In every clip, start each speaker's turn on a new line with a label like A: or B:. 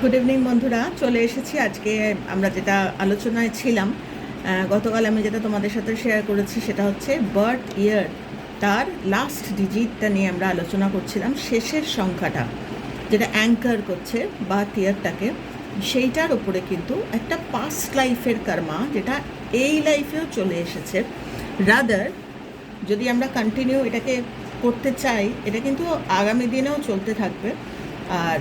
A: Good evening বন্ধুরা। চলে এসেছি আজকে আমরা যেটা আলোচনায় ছিলাম গতকাল আমি যেটা তোমাদের সাথে শেয়ার করেছি সেটা হচ্ছে বার্থ ইয়ার তার লাস্ট ডিজিটটা নিয়ে আমরা আলোচনা করছিলাম, শেষের সংখ্যাটা, যেটা অ্যাঙ্কার করছে বার্থ ইয়ারটাকে সেইটার উপরে কিন্তু একটা পাস্ট লাইফের কর্মা যেটা এই লাইফেও চলে এসেছে। রাদার যদি আমরা কন্টিনিউ এটাকে করতে চাই, এটা কিন্তু আগামী দিনেও চলতে থাকবে। আর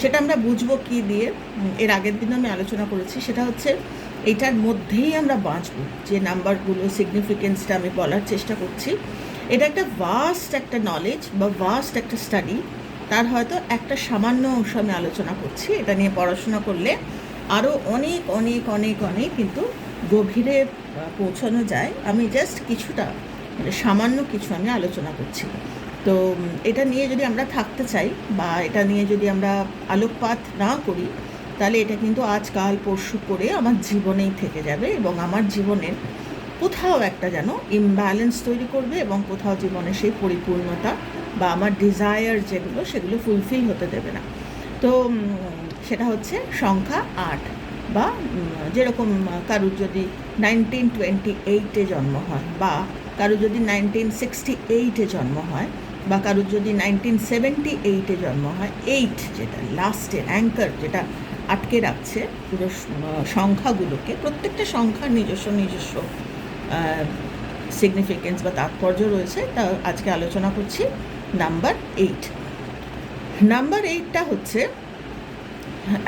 A: সেটা আমরা বুঝব কি দিয়ে এর আগের দিন আমি আলোচনা করেছি, সেটা হচ্ছে এটার মধ্যেই আমরা বাঁচবো, যে নাম্বারগুলো সিগনিফিকেন্সটা আমি বলার চেষ্টা করছি। এটা একটা ভাস্ট একটা নলেজ বা ভাস্ট একটা স্টাডি তার হয়তো একটা সামান্য অংশ আমি আলোচনা করছি, এটা নিয়ে পড়াশোনা করলে আরও অনেক অনেক অনেক অনেক কিন্তু গভীরে পৌঁছানো যায়। আমি জাস্ট কিছুটা মানে সামান্য কিছু আমি আলোচনা করছি। তো এটা নিয়ে যদি আমরা থাকতে চাই বা এটা নিয়ে যদি আমরা আলোকপাত না করি, তাহলে এটা কিন্তু আজকাল পরশু করে আমার জীবনেই থেকে যাবে এবং আমার জীবনের কোথাও একটা যেন ইমব্যালেন্স তৈরি করবে এবং কোথাও জীবনে সেই পরিপূর্ণতা বা আমার ডিজায়ার যেগুলো, সেগুলো ফুলফিল হতে দেবে না। তো সেটা হচ্ছে সংখ্যা আট বা যেরকম কারুর যদি নাইনটিন টোয়েন্টি এইটে জন্ম হয় বা কারুর যদি নাইনটিন সিক্সটি এইটে জন্ম হয় বা কারুর যদি নাইনটিন সেভেন্টি এইটে জন্ম হয় এইট যেটা লাস্টের অ্যাঙ্কার যেটা আটকে রাখছে পুরো সংখ্যাগুলোকে, প্রত্যেকটা সংখ্যার নিজস্ব নিজস্ব সিগনিফিকেন্স বা তাৎপর্য রয়েছে, তা আজকে আলোচনা করছি নাম্বার এইট নাম্বার এইটটা হচ্ছে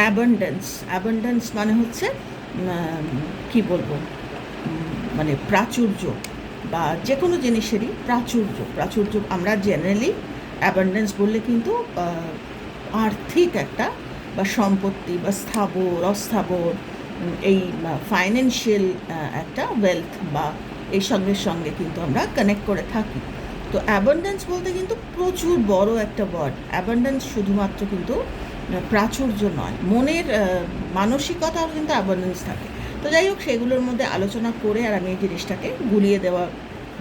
A: অ্যাবান্ডেন্স অ্যাবান্ডেন্স মানে হচ্ছে কি বলব মানে প্রাচুর্য। বা যে কোনো জিনিসেরই প্রাচুর্য প্রাচুর্য আমরা জেনারেলি অ্যাবান্ডেন্স বললে কিন্তু আর্থিক একটা বা সম্পত্তি বা স্থাবর, অস্থাবর এই ফাইন্যান্সিয়াল একটা ওয়েলথ বা এই সঙ্গে সঙ্গে কিন্তু আমরা কানেক্ট করে থাকি। তো অ্যাবান্ডেন্স বলতে কিন্তু প্রচুর বড় একটা ওয়ার্ড অ্যাবান্ডেন্স শুধুমাত্র কিন্তু, প্রাচুর্য নয়। মনের মানসিকতাও কিন্তু অ্যাবান্ডেন্স থাকে। তো যাই হোক, সেগুলোর মধ্যে আলোচনা করে আর আমি এই জিনিসটাকে গুলিয়ে দেওয়া,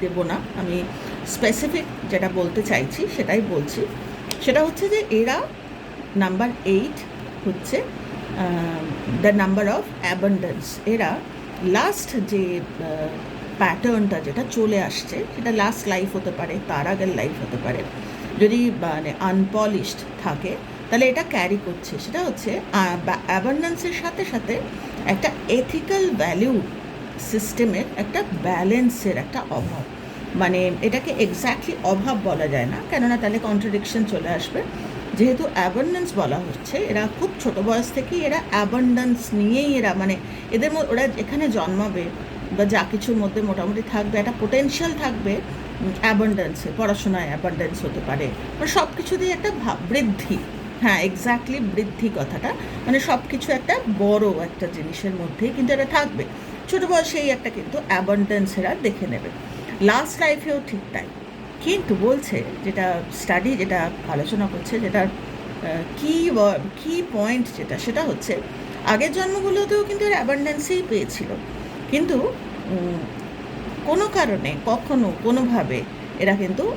A: দেব না। আমি স্পেসিফিক যেটা বলতে চাইছি সেটাই বলছি। সেটা হচ্ছে যে এরা নাম্বার এইট হচ্ছে দ্য নাম্বার অফ অ্যাবান্ডেন্স এরা লাস্ট যে প্যাটার্নটা যেটা চলে আসছে, সেটা লাস্ট লাইফ হতে পারে, তার আগের লাইফ হতে পারে। যদি মানে আনপলিশড থাকে তাহলে এটা ক্যারি করছে। সেটা হচ্ছে অ্যাবান্ডেন্সের সাথে সাথে একটা এথিক্যাল ভ্যালিউ সিস্টেমের একটা ব্যালেন্সের একটা অভাব। মানে এটাকে এক্স্যাক্টলি অভাব বলা যায় না, কেননা তাহলে কন্ট্রাডিকশন চলে আসবে। যেহেতু অ্যাবান্ডেন্স বলা হচ্ছে, এরা খুব ছোট বয়স থেকেই এরা অ্যাবান্ডেন্স নিয়েই এরা মানে এদের মধ্যে ওরা এখানে জন্মাবে বা যা কিছুর মধ্যে মোটামুটি থাকবে, একটা পোটেনশিয়াল থাকবে অ্যাবান্ডেন্সে পড়াশোনায় অ্যাবান্ডেন্স হতে পারে। মানে সব কিছুতেই একটা বৃদ্ধি। এক্স্যাক্টলি বৃদ্ধি কথাটা। মানে সব কিছু একটা বড় একটা জিনিসের মধ্যেই কিন্তু এটা থাকবে। ছোটো বয়সেই একটা কিন্তু অ্যাবান্ডেন্স এরা দেখে নেবে। লাস্ট লাইফেও ঠিক তাই। কিন্তু বলছে, যেটা স্টাডি যেটা আলোচনা করছে, যেটার কি কি পয়েন্ট যেটা, সেটা হচ্ছে, আগের জন্মগুলোতেও কিন্তু এর অ্যাবান্ডেন্সেই পেয়েছিল। কিন্তু কোনো কারণে, কখনো, কোনোভাবে এরা কিন্তু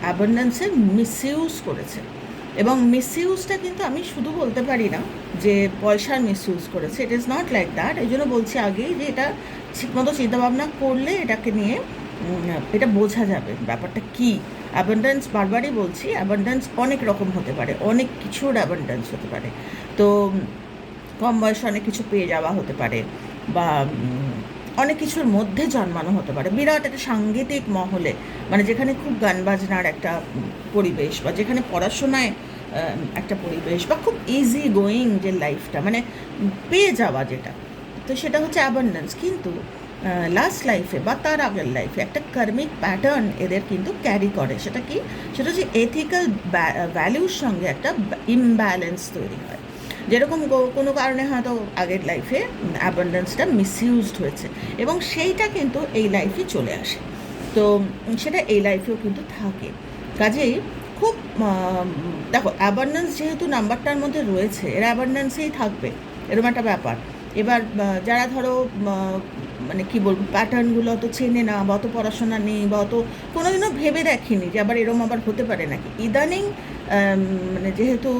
A: অ্যাবান্ডেন্সের মিসইউজ করেছে। এবং মিসইউজটা কিন্তু আমি শুধু বলতে পারি না যে পয়সার মিসইউজ করেছে। It is not like that এই জন্য বলছি আগেই যে এটা ঠিকমতো চিন্তাভাবনা করলে এটাকে নিয়ে এটা বোঝা যাবে ব্যাপারটা কি। অ্যাবান্ডেন্স বারবারই বলছি অ্যাবান্ডেন্স অনেক রকম হতে পারে, অনেক কিছুর অ্যাবান্ডেন্স হতে পারে। তো কম বয়সে অনেক কিছু পেয়ে যাওয়া হতে পারে বা অনেক কিছুর মধ্যে জন্মানো হতে পারে। বিরাট একটা সাংগীতিক মহলে মানে যেখানে খুব গান বাজনার একটা পরিবেশ বা যেখানে পড়াশোনায় একটা পরিবেশ বা খুব ইজি গোয়িং যে লাইফটা মানে পেয়ে যাওয়া যেটা। তো সেটা হচ্ছে অ্যাবান্ডেন্স কিন্তু লাস্ট লাইফে বা তার আগের লাইফে একটা কার্মিক প্যাটার্ন এদের কিন্তু ক্যারি করে। সেটা কি? সেটা হচ্ছে এথিক্যাল ভ্যালুর সঙ্গে একটা ইমব্যালেন্স তৈরি হয়। যেরকম কোনো কারণে হয়তো আগের লাইফে অ্যাবান্ডেন্সটা মিসইউজড হয়েছে এবং সেইটা কিন্তু এই লাইফে চলে আসে। তো সেটা এই লাইফেও কিন্তু থাকে। কাজেই খুব দেখো অ্যাবান্ডেন্স যেহেতু নাম্বারটার মধ্যে রয়েছে, এরা অ্যাবান্ডেন্সেই থাকবে, এরকম একটা ব্যাপার। এবার যারা ধরো মানে কি বলব প্যাটার্নগুলো অত চেনে না বা অত পড়াশোনা নেই বা অত কোনোদিনও ভেবে দেখেনি যে আবার এরম আবার হতে পারে নাকি? ইদানিং মানে যেহেতু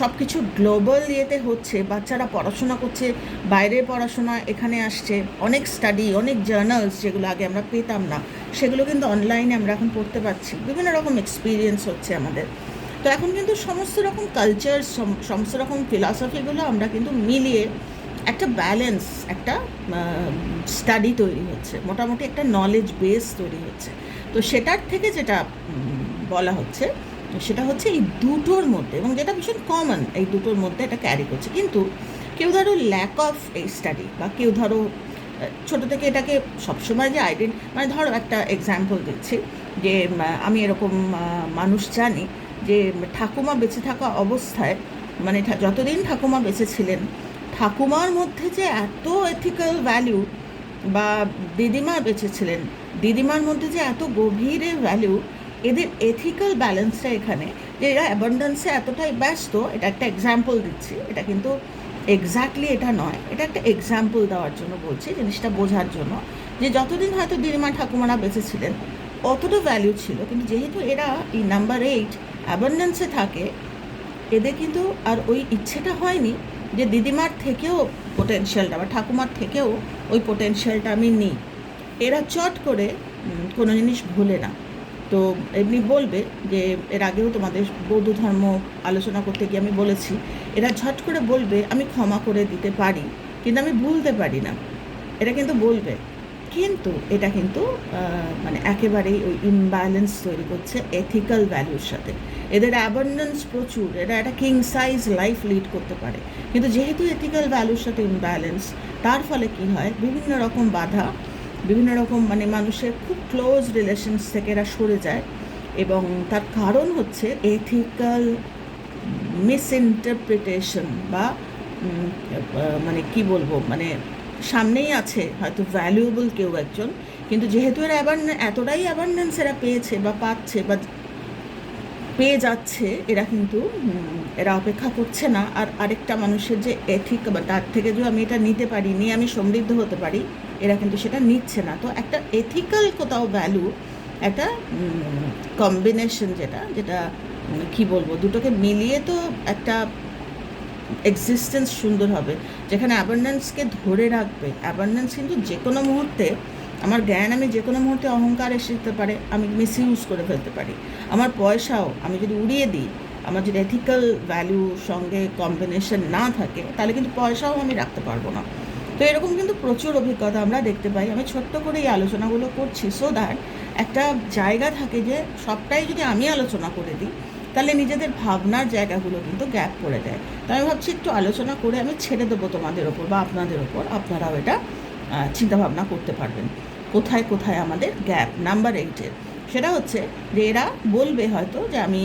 A: সব কিছু গ্লোবাল ইয়েতে হচ্ছে, বাচ্চারা পড়াশোনা করছে, বাইরে পড়াশোনা এখানে আসছে, অনেক স্টাডি, অনেক জার্নালস যেগুলো আগে আমরা পেতাম না, সেগুলো কিন্তু অনলাইনে আমরা এখন পড়তে পারছি। বিভিন্ন রকম এক্সপিরিয়েন্স হচ্ছে আমাদের। তো এখন কিন্তু সমস্ত রকম কালচার সমস্ত রকম ফিলসফিগুলো আমরা কিন্তু মিলিয়ে একটা ব্যালেন্স একটা স্টাডি তৈরি হচ্ছে। মোটামুটি একটা নলেজ বেস তৈরি হচ্ছে। তো সেটার থেকে যেটা বলা হচ্ছে সেটা হচ্ছে এই দুটোর মধ্যে এবং যেটা ভীষণ কমন এই দুটোর মধ্যে এটা ক্যারি করছে। কিন্তু কেউ ধরো ল্যাক অফ এই স্টাডি বা কেউ ধরো ছোটো থেকে এটাকে সবসময় যে আইডেন্ট মানে ধরো একটা এক্সাম্পল দিচ্ছি যে আমি এরকম মানুষ জানি যে, ঠাকুমা বেঁচে থাকা অবস্থায় মানে যতদিন ঠাকুমা বেঁচে ছিলেন, ঠাকুমার মধ্যে যে এত এথিক্যাল ভ্যালু বা দিদিমা বেঁচে ছিলেন, দিদিমার মধ্যে যে এত গভীরে ভ্যালু এদের এথিক্যাল ব্যালেন্সটা এখানে, যে এরা অ্যাবান্ডেন্সে এতটাই ব্যস্ত, এটা একটা এক্সাম্পল দিচ্ছি। এটা কিন্তু এক্স্যাক্টলি এটা নয়। এটা একটা এক্সাম্পল দেওয়ার জন্য বলছি, জিনিসটা বোঝার জন্য। যে যতদিন হয়তো দিদিমা ঠাকুমারা বেঁচে ছিলেন অতটা ভ্যালু ছিল, কিন্তু যেহেতু এরা এই নাম্বার এইট অ্যাবান্ডেন্সে থাকে, এদের কিন্তু আর ওই ইচ্ছেটা হয়নি যে দিদিমার থেকেও পোটেনশিয়ালটা বা ঠাকুমার থেকেও ওই পোটেনশিয়ালটা আমি নিই। এরা চট করে কোনো জিনিস ভুলে না। তো এমনি বলবে যে এর আগেও তোমাদের বৌদ্ধ ধর্ম আলোচনা করতে গিয়ে আমি বলেছি, এরা ঝট করে বলবে, আমি ক্ষমা করে দিতে পারি। কিন্তু আমি ভুলতে পারি না। এটা কিন্তু বলবে। কিন্তু এটা কিন্তু মানে একেবারেই ওই ইমব্যালেন্স তৈরি করছে এথিক্যাল ভ্যালুর সাথে। এদের অ্যাবান্ডেন্স প্রচুর। এরা একটা কিং সাইজ লাইফ লিড করতে পারে। কিন্তু যেহেতু এথিক্যাল ভ্যালুর সাথে ইমব্যালেন্স তার ফলে কি হয়? বিভিন্ন রকম বাধা বিভিন্ন রকম মানে মানুষের খুব ক্লোজ রিলেশনস থেকে এরা সরে যায় এবং তার কারণ হচ্ছে এথিক্যাল মিসইন্টারপ্রিটেশন বা মানে কি বলব মানে সামনেই আছে হয়তো ভ্যালুয়েবল কেউ একজন, কিন্তু যেহেতু এরা অ্যাবান্ড এতটাই অ্যাবান্ডেন্স এরা পেয়েছে বা পাচ্ছে বা পেয়ে যাচ্ছে, এরা কিন্তু এরা অপেক্ষা করছে না। আর আরেকটা মানুষের যে এথিক বা তার থেকে যদি আমি এটা নিতে পারি নিয়ে আমি সমৃদ্ধ হতে পারি এরা কিন্তু সেটা নিচ্ছে না। তো একটা এথিক্যাল কোথাও ভ্যালু একটা কম্বিনেশন যেটা যেটা উম, কি বলব দুটোকে মিলিয়ে তো একটা এক্সিস্টেন্স সুন্দর হবে। যেখানে অ্যাবান্ডেন্সকে ধরে রাখবে অ্যাবান্ডেন্স কিন্তু যে কোনো মুহূর্তে আমার জ্ঞান আমি যে কোনো মুহূর্তে অহংকার এসে যেতে পারে আমি মিস ইউজ করে ফেলতে পারি। আমার পয়সাও আমি যদি উড়িয়ে দিই আমার যদি এথিক্যাল ভ্যালুর সঙ্গে কম্বিনেশন না থাকে তাহলে কিন্তু পয়সাও আমি রাখতে পারব না। তো এরকম কিন্তু প্রচুর অভিজ্ঞতা আমরা দেখতে পাই। আমি ছোট্ট করে এই আলোচনাগুলো করছি সো দ্যাট একটা জায়গা থাকে যে সবটাই যদি আমি আলোচনা করে দিই, তাহলে নিজেদের ভাবনার জায়গাগুলো কিন্তু গ্যাপ পড়ে যায়। তো আমি ভাবছি একটু আলোচনা করে আমি ছেড়ে দেবো তোমাদের ওপর বা আপনাদের ওপর। আপনারাও এটা চিন্তাভাবনা করতে পারবেন। কোথায় কোথায় আমাদের গ্যাপ নাম্বার এইটের সেটা হচ্ছে যে এরা বলবে হয়তো যে আমি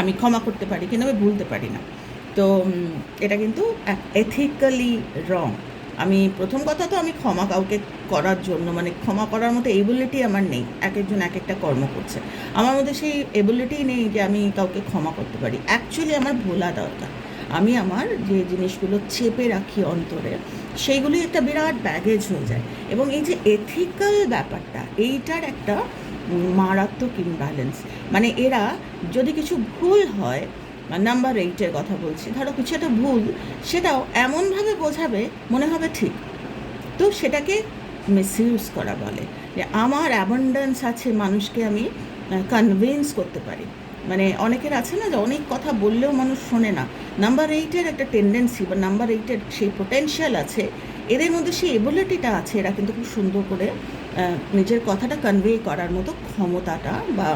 A: আমি ক্ষমা করতে পারি কিন্তু আমি ভুলতে পারি না। তো এটা কিন্তু এথিক্যালি রং আমি, প্রথম কথা তো আমি ক্ষমা কাউকে করার জন্য মানে ক্ষমা করার মতো এবিলিটি আমার নেই। এক একজন এক একটা কর্ম করছে। আমার মধ্যে সেই এবিলিটি নেই যে আমি কাউকে ক্ষমা করতে পারি। অ্যাকচুয়ালি আমার ভোলা দরকার। আমি আমার যে জিনিসগুলো চেপে রাখি অন্তরে সেইগুলি একটা বিরাট ব্যাগেজ হয়ে যায়। এবং এই যে এথিক্যাল ব্যাপারটা, এইটার একটা মারাত্মক ইমব্যালেন্স মানে এরা যদি কিছু ভুল হয় নাম্বার এইটের কথা বলছি। ধরো কিছু একটা ভুল, সেটাও এমনভাবে বোঝাবে, মনে হবে ঠিক। তো সেটাকে মিসইউজ করা বলে যে আমার অ্যাবান্ডেন্স আছে, মানুষকে আমি কনভিন্স করতে পারি। মানে অনেকের আছে না যে অনেক কথা বললেও মানুষ শোনে না। নাম্বার এইটের একটা টেন্ডেন্সি বা নাম্বার এইটের সেই পোটেনশিয়াল আছে, এদের মধ্যে সেই এবিলিটিটা আছে, এরা কিন্তু খুব সুন্দর করে নিজের কথাটা কনভে করার মতো ক্ষমতাটা বা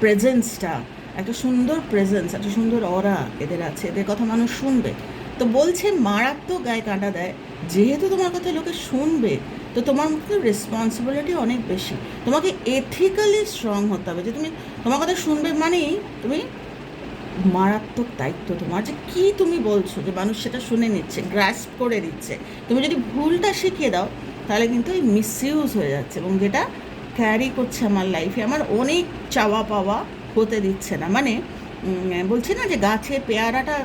A: প্রেজেন্সটা একটা সুন্দর প্রেজেন্স একটা সুন্দর অরা এদের আছে, এদের কথা মানুষ শুনবে। তো বলছে, মারাত্মক গায়ে কাঁটা দেয়। যেহেতু তোমার কথা লোকে শুনবে, তো তোমার মধ্যে রেসপন্সিবিলিটি অনেক বেশি। তোমাকে এথিক্যালি স্ট্রং হতে হবে। যে তুমি, তোমার কথা শুনবে মানেই তুমি মারাত্মক দায়িত্ব তোমার। যে কি তুমি বলছো যে মানুষ সেটা শুনে নিচ্ছে গ্রাস্প করে দিচ্ছে তুমি যদি ভুলটা শিখিয়ে দাও, তাহলে কিন্তু এই মিসইউজ হয়ে যাচ্ছে। এবং যেটা ক্যারি করছে আমার লাইফে আমার অনেক চাওয়া পাওয়া হতে দিচ্ছে না। মানে বলছি না যে গাছে পেয়ারাটা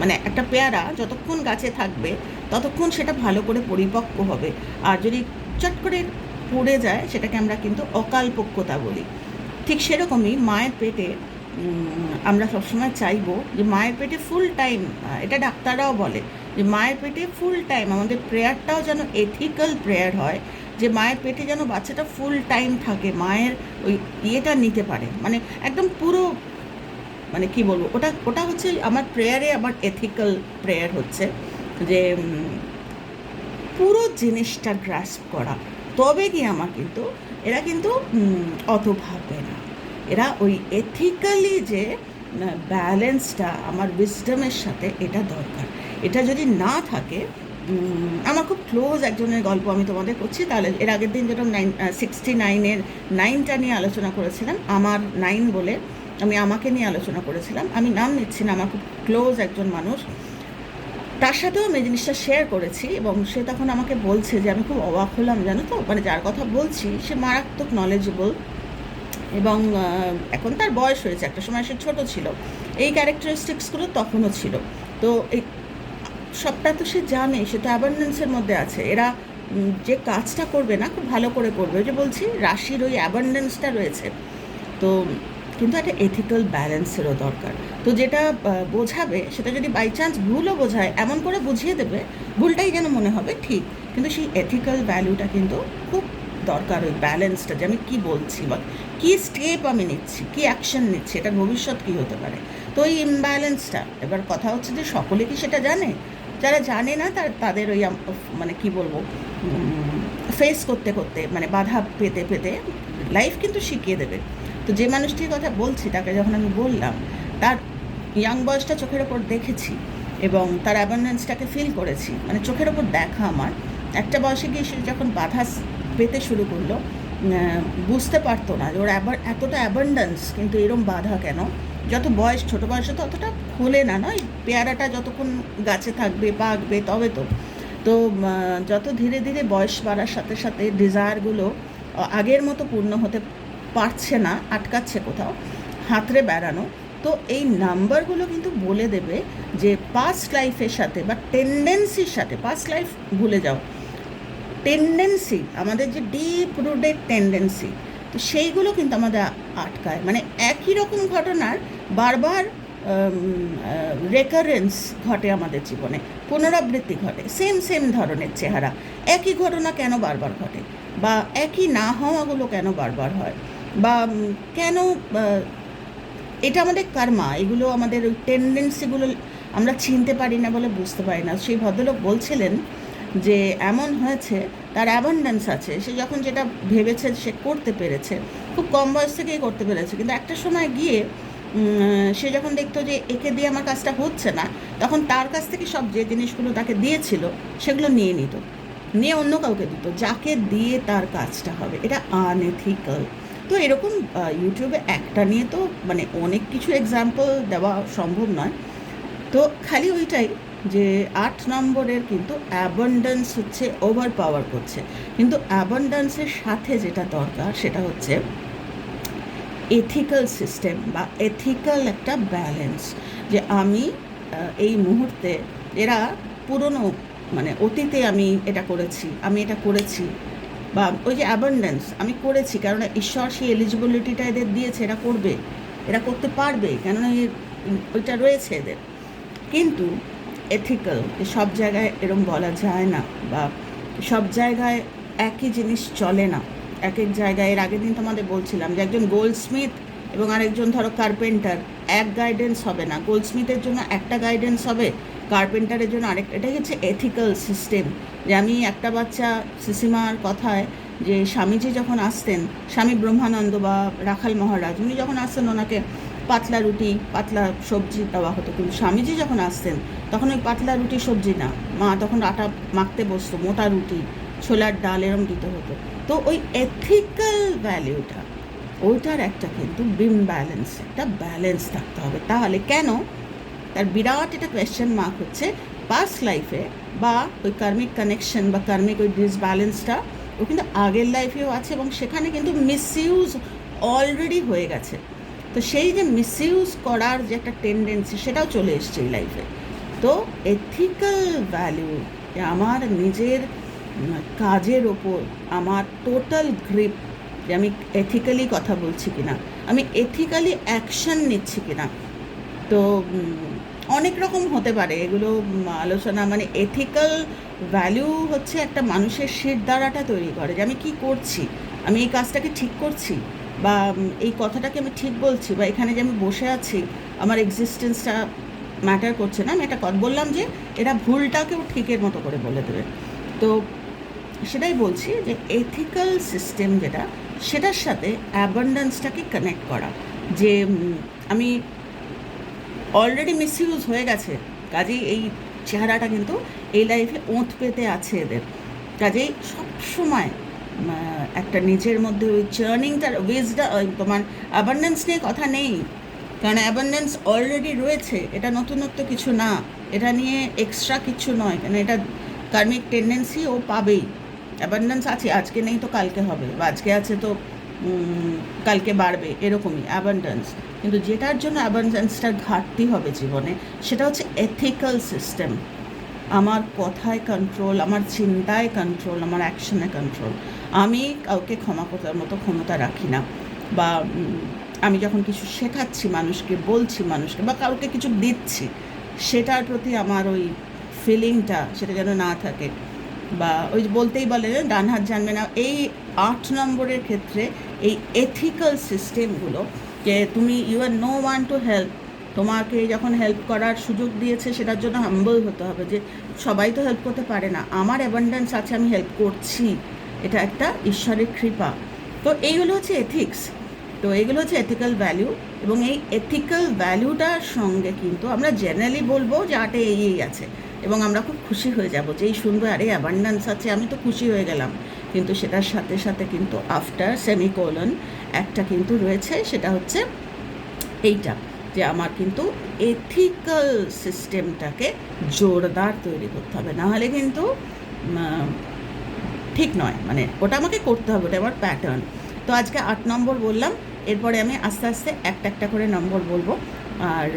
A: মানে একটা পেয়ারা যতক্ষণ গাছে থাকবে, ততক্ষণ সেটা ভালো করে পরিপক্ক হবে। আর যদি চট করে পড়ে যায়, সেটাকে আমরা কিন্তু অকালপক্কতা বলি। ঠিক সেরকমই মায়ের পেটে আমরা সবসময় চাইব যে মায়ের পেটে ফুল টাইম এটা ডাক্তাররাও বলে যে মায়ের পেটে ফুল টাইম আমাদের প্রেয়ারটাও যেন এথিক্যাল প্রেয়ার হয়। যে মায়ের পেটে যেন বাচ্চাটা ফুল টাইম থাকে, মায়ের ওই ইয়েটা নিতে পারে। মানে একদম পুরো মানে কি বলব, ওটা ওটা হচ্ছে আমার প্রেয়ারে আমার এথিক্যাল প্রেয়ার হচ্ছে যে পুরো জিনিসটা গ্রাস্প করা। তবে কি আমার কিন্তু, এরা কিন্তু অত ভাববে না। এরা ওই এথিক্যালি যে ব্যালেন্সটা আমার উইজডমের সাথে এটা দরকার। এটা যদি না থাকে আমার খুব ক্লোজ একজনের গল্প আমি তোমাদের করছি। তাহলে এর আগের দিন যেরকম নাইন সিক্সটি নাইনের নাইনটা নিয়ে আলোচনা করেছিলাম, আমার নাইন বলে আমি আমাকে নিয়ে আলোচনা করেছিলাম। আমি নাম নিচ্ছি না, আমার খুব ক্লোজ একজন মানুষ। তার সাথেও আমি জিনিসটা শেয়ার করেছি এবং সে তখন আমাকে বলছে যে, আমি খুব অবাক হলাম, জানো তো? মানে যার কথা বলছি, সে মারাত্মক নলেজেবল এবং এখন তার বয়স হয়েছে। একটা সময় সে ছোট ছিল। এই ক্যারেক্টারিস্টিক্সগুলো তখনও ছিল। তো এই সবটা তো সে জানে, সে তো অ্যাবান্ডেন্সের মধ্যে আছে। এরা যে কাজটা করবে না, খুব ভালো করে করবে। ওই যে বলছি, রাশির ওই অ্যাবান্ডেন্সটা রয়েছে। তো, কিন্তু একটা এথিক্যাল ব্যালেন্সেরও দরকার। তো যেটা বোঝাবে, সেটা যদি বাই চান্স ভুলও বোঝায়, এমন করে বুঝিয়ে দেবে, ভুলটাই যেন মনে হবে, ঠিক। কিন্তু সেই এথিক্যাল ভ্যালুটা কিন্তু খুব দরকার, ওই ব্যালেন্সটা যে আমি কী বলছি, বা কী স্টেপ আমি নিচ্ছি, কী অ্যাকশন নিচ্ছি এটার ভবিষ্যৎ কী হতে পারে। তো এই ইমব্যালেন্সটা এবার কথা হচ্ছে যে সকলে কি সেটা জানে? যারা জানে না, তার, তাদের ওই মানে কি বলব ফেস করতে করতে মানে বাধা পেতে পেতে লাইফ কিন্তু শিখিয়ে দেবে। তো যে মানুষটির কথা বলছি, তাকে যখন আমি বললাম, তার ইয়াং বয়সটা চোখের ওপর দেখেছি এবং তার অ্যাবান্ডেন্সটাকে ফিল করেছি। মানে চোখের ওপর দেখা আমার। একটা বয়সে গিয়ে সে যখন বাধা পেতে শুরু করল বুঝতে পারতো না যে ওর এতটা অ্যাবান্ডেন্স কিন্তু এরম বাধা কেন? যত বয়স, ছোট বয়সে তো অতটা খোলে না, নয়? পেয়ারাটা যতক্ষণ গাছে থাকবে পাকবে তবে তো। তো যত ধীরে ধীরে বয়স বাড়ার সাথে সাথে ডিজায়ারগুলো আগের মতো পূর্ণ হতে পারছে না, আটকাচ্ছে কোথাও হাতড়ে বেড়ানো, তো এই নাম্বারগুলো কিন্তু বলে দেবে যে পাস্ট লাইফের সাথে বা টেন্ডেন্সির সাথে পাস্ট লাইফ ভুলে যাও টেন্ডেন্সি আমাদের যে ডিপ রুটেড টেন্ডেন্সি তো সেইগুলো কিন্তু আমাদের আটকায়। মানে একই রকম ঘটনার বারবার রেকারেন্স ঘটে আমাদের জীবনে, পুনরাবৃত্তি ঘটে সেম সেম ধরনের চেহারা। একই ঘটনা কেন বারবার ঘটে? বা একই না হওয়াগুলো কেন বারবার হয়? বা কেন এটা আমাদের কর্মা এগুলো আমাদের ওই টেন্ডেন্সিগুলো আমরা চিনতে পারি না বলে বুঝতে পারি না। সেই ভদ্রলোক বলছিলেন যে, এমন হয়েছে, তার অ্যাবান্ডেন্স আছে, সে যখন যেটা ভেবেছে, সে করতে পেরেছে, খুব কম বয়স থেকেই করতে পেরেছে, কিন্তু একটা সময় গিয়ে সে যখন দেখতো যে একে দিয়ে আমার কাজটা হচ্ছে না, তখন তার কাছ থেকে সব যে জিনিসগুলো তাকে দিয়েছিল, সেগুলো নিয়ে নিত। নিয়ে অন্য কাউকে দিত, যাকে দিয়ে তার কাজটা হবে। এটা আনএথিক্যাল তো এরকম ইউটিউবে একটা নিয়ে তো মানে অনেক কিছু এক্সাম্পল দেওয়া সম্ভব নয়। তো খালি ওইটাই যে আট নম্বরের কিন্তু অ্যাবান্ডেন্স হচ্ছে ওভার পাওয়ার করছে। কিন্তু অ্যাবান্ডেন্সের সাথে যেটা দরকার, সেটা হচ্ছে এথিক্যাল সিস্টেম বা এথিক্যাল একটা ব্যালেন্স যে আমি এই মুহূর্তে এরা পুরনো মানে অতীতে আমি এটা করেছি, আমি এটা করেছি বা ওই যে অ্যাবান্ডেন্স আমি করেছি, কারণ ঈশ্বর সেই এলিজিবিলিটিটা এদের দিয়েছে, এরা করবে, এরা করতে পারবে, কেননা ওইটা রয়েছে এদের। কিন্তু এথিক্যাল সব জায়গায় এরম বলা যায় না বা সব জায়গায় একই জিনিস চলে না। এক এক জায়গায়। এর আগের দিন তোমাদের বলছিলাম যে একজন গোল্ডস্মিথ এবং আরেকজন ধরো কার্পেন্টার, এক গাইডেন্স হবে না। গোল্ডস্মিথের জন্য একটা গাইডেন্স হবে, কার্পেন্টারের জন্য আরেকটা এটাই হচ্ছে এথিক্যাল সিস্টেম যে আমি একটা বাচ্চা সিসিমার কথায় যে স্বামীজি যখন আসতেন, স্বামী ব্রহ্মানন্দ বা রাখাল মহারাজ, উনি যখন আসতেন ওনাকে পাতলা রুটি, পাতলা সবজি দেওয়া হতো। কিন্তু স্বামীজি যখন আসতেন, তখন ওই পাতলা রুটি সবজি না। মা তখন আটা মাখতে বসতো, মোটা রুটি। ছোলার ডাল এরম দিতে হতো। তো ওই এথিক্যাল ভ্যালিউটা ওইটার একটা কিন্তু বিম ব্যালেন্স একটা ব্যালেন্স থাকতে হবে। তাহলে কেন তার বিরাট এটা কোয়েশ্চেন মার্ক হচ্ছে পাস্ট লাইফে বা ওই কার্মিক কানেকশন বা কার্মিক ওই ডিসব্যালেন্সটা ও কিন্তু আগের লাইফেও আছে এবং সেখানে কিন্তু মিসইউজ অলরেডি হয়ে গেছে। তো সেই যে মিসইউজ করার যে একটা টেন্ডেন্সি সেটাও চলে এসছে এই লাইফে তো এথিক্যাল ভ্যালিউ আমার নিজের কাজের ওপর আমার টোটাল গ্রিপ যে আমি এথিক্যালি কথা বলছি কিনা, আমি এথিক্যালি অ্যাকশন নিচ্ছি কিনা। তো অনেক রকম হতে পারে, এগুলো আলোচনা মানে এথিক্যাল ভ্যালু হচ্ছে একটা মানুষের শির দ্বারাটা তৈরি করে যে আমি কি করছি, আমি এই কাজটাকে ঠিক করছি বা এই কথাটাকে আমি ঠিক বলছি বা এখানে যে আমি বসে আছি, আমার এক্সিস্টেন্সটা ম্যাটার করছে না, আমি এটা বললাম যে এরা ভুলটাকেও ঠিকের মতো করে বলে দেবে। তো সেটাই বলছি যে এথিক্যাল সিস্টেম যেটা, সেটার সাথে অ্যাবান্ডেন্সটাকে কানেক্ট করা। যে আমি অলরেডি মিসইউজ হয়ে গেছে, কাজেই এই চেহারাটা কিন্তু এই লাইফে ওঁত পেতে আছে এদের। কাজেই সবসময় একটা নিজের মধ্যে ওই চার্নিংটার উইজটা তোমার অ্যাবান্ডেন্স নিয়ে কথা নেই। কারণ অ্যাবান্ডেন্স অলরেডি রয়েছে, এটা নতুনত্ব কিছু না। এটা নিয়ে এক্সট্রা কিছু নয় কারণ এটা কার্মিক টেন্ডেন্সি ও পাবেই। অ্যাবান্ডেন্স আছে, আজকে নেই তো কালকে হবে। বা আজকে আছে তো কালকে বাড়বে, এরকমই অ্যাবান্ডেন্স কিন্তু যেটার জন্য অ্যাবান্ডেন্সটার ঘাটতি হবে জীবনে, সেটা হচ্ছে এথিক্যাল সিস্টেম আমার কথায় কন্ট্রোল আমার চিন্তায় কন্ট্রোল আমার অ্যাকশনে কন্ট্রোল আমি কাউকে ক্ষমা করার মতো ক্ষমতা রাখি না। বা আমি যখন কিছু শেখাচ্ছি মানুষকে, বলছি মানুষকে, বা কাউকে কিছু দিচ্ছি, সেটার প্রতি আমার ওই ফিলিংটা সেটা যেন না থাকে। বা ওই বলতেই বলে ডান হাত জানবে না, এই আট নম্বরের ক্ষেত্রে এই এথিক্যাল সিস্টেমগুলো যে তুমি you are no one to help তোমাকে যখন হেল্প করার সুযোগ দিয়েছে সেটার জন্য হাম্বল হতে হবে যে সবাই তো হেল্প করতে পারে না, আমার অ্যাবান্ডেন্স আছে, আমি হেল্প করছি, এটা একটা ঈশ্বরের কৃপা। তো এইগুলো হচ্ছে এথিক্স তো এগুলো হচ্ছে এথিক্যাল ভ্যালু এবং এই এথিক্যাল ভ্যালুটার সঙ্গে কিন্তু আমরা জেনারেলি বলব যে আটে এই আছে। এবং আমরা খুব খুশি হয়ে যাব যে এই শুনব আরে অ্যাবান্ডেন্স আছে, আমি তো খুশি হয়ে গেলাম। কিন্তু সেটার সাথে সাথে কিন্তু আফটার সেমিকোলন একটা কিন্তু রয়েছে, সেটা হচ্ছে এইটা, যে আমার কিন্তু এথিক্যাল সিস্টেমটাকে জোরদার তৈরি করতে হবে। নাহলে কিন্তু ঠিক নয় মানে ওটা আমাকে করতে হবে, ওটা আমার প্যাটার্ন তো আজকে আট নম্বর বললাম, এরপরে আমি আস্তে আস্তে একটা একটা করে নম্বর বলব। আর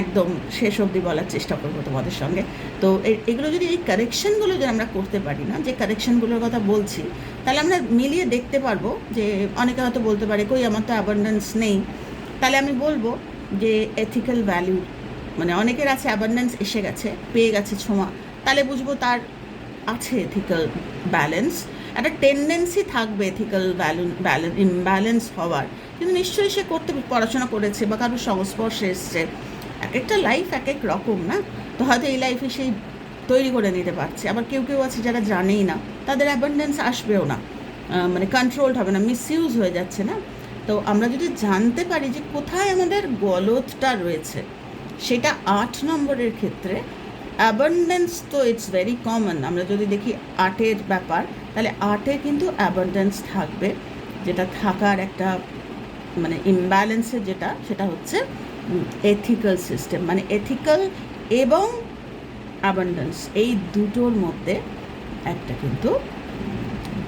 A: একদম শেষ অবধি বলার চেষ্টা করব তোমাদের সঙ্গে। তো এগুলো যদি এই কারেকশনগুলো যদি আমরা করতে পারি না, যে কারেকশনগুলোর কথা বলছি, তাহলে আমরা মিলিয়ে দেখতে পারব যে অনেকে হয়তো বলতে পারে, কই, আমার তো অ্যাবান্ডেন্স নেই। তাহলে আমি বলব যে এথিক্যাল ভ্যালু মানে অনেকের আছে অ্যাবান্ডেন্স এসে গেছে, পেয়ে গেছে ছোঁয়া। তাহলে বুঝব তার আছে এথিক্যাল ব্যালেন্স একটা টেন্ডেন্সি থাকবে এথিক্যাল ভ্যালু ব্যালেন্স ইমব্যালেন্স হওয়ার। কিন্তু নিশ্চয়ই সে করতে, পড়াশোনা করেছে বা কারোর সংস্পর্শে এসছে। এক একটা লাইফ এক এক রকম, না? তো হয়তো এই লাইফে সেই তৈরি করে নিতে পারছে। আবার কেউ কেউ আছে যারা জানেই না, তাদের অ্যাবান্ডেন্স আসবেও না। মানে কন্ট্রোলড হবে না মিসইউজ হয়ে যাচ্ছে, না? তো আমরা যদি জানতে পারি যে কোথায় আমাদের গলতটা রয়েছে, সেটা আট নম্বরের ক্ষেত্রে অ্যাবান্ডেন্স তো ইটস ভেরি কমন আমরা যদি দেখি আর্টের ব্যাপার, তাহলে আর্টে কিন্তু অ্যাবান্ডেন্স থাকবে, যেটা থাকার একটা মানে ইমব্যালেন্সের যেটা, সেটা হচ্ছে এথিক্যাল সিস্টেম মানে এথিক্যাল এবং অ্যাবান্ডেন্স এই দুটোর মধ্যে একটা কিন্তু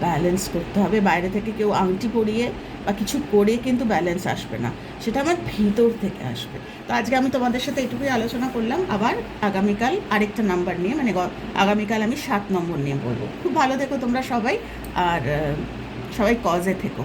A: ব্যালেন্স করতে হবে। বাইরে থেকে কেউ আংটি পরিয়ে বা কিছু করে কিন্তু ব্যালেন্স আসবে না, সেটা আমার ভিতর থেকে আসবে। তো আজকে আমি তোমাদের সাথে এটুকুই আলোচনা করলাম। আবার আগামীকাল আরেকটা নাম্বার নিয়ে মানে আগামীকাল আমি সাত নম্বর নিয়ে বলব। খুব ভালো থেকো তোমরা সবাই, আর সবাই কজে থেকো।